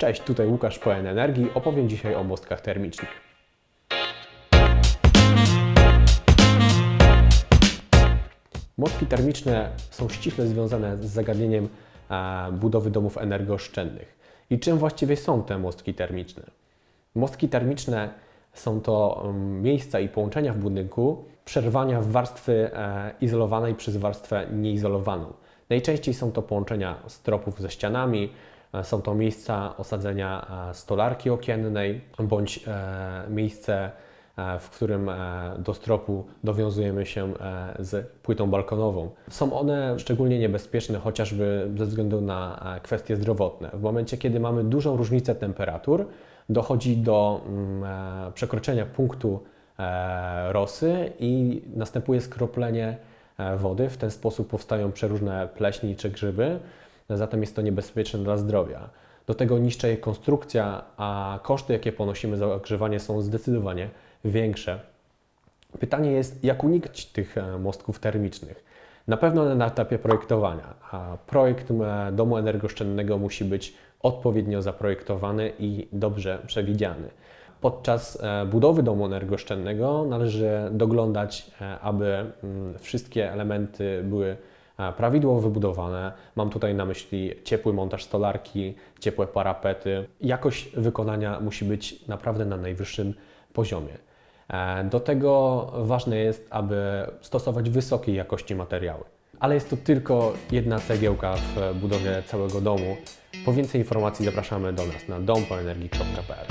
Cześć, tutaj Łukasz Pełen Energii. Opowiem dzisiaj o mostkach termicznych. Mostki termiczne są ściśle związane z zagadnieniem e, budowy domów energooszczędnych. I czym właściwie są te mostki termiczne? Mostki termiczne są to mm, miejsca i połączenia w budynku przerwania warstwy e, izolowanej przez warstwę nieizolowaną. Najczęściej są to połączenia stropów ze ścianami, są to miejsca osadzenia e, stolarki okiennej bądź e, miejsce, e, w którym e, do stropu dowiązujemy się e, z płytą balkonową. Są one szczególnie niebezpieczne chociażby ze względu na e, kwestie zdrowotne. W momencie, kiedy mamy dużą różnicę temperatur, dochodzi do mm, e, przekroczenia punktu e, rosy i następuje skroplenie e, wody. W ten sposób powstają przeróżne pleśni czy grzyby, zatem jest to niebezpieczne dla zdrowia. Do tego niszczeje konstrukcja, a koszty, jakie ponosimy za ogrzewanie, są zdecydowanie większe. Pytanie jest, jak unikać tych e, mostków termicznych? Na pewno na etapie projektowania. A projekt domu energooszczędnego musi być odpowiednio zaprojektowany i dobrze przewidziany. Podczas e, budowy domu energooszczędnego należy doglądać, e, aby wszystkie elementy były prawidłowo wybudowane. Mam tutaj na myśli ciepły montaż stolarki, ciepłe parapety. Jakość wykonania musi być naprawdę na najwyższym poziomie. E, Do tego ważne jest, aby stosować wysokiej jakości materiały. Ale jest to tylko jedna cegiełka w budowie całego domu. Po więcej informacji zapraszamy do nas na dompoenergii.pl.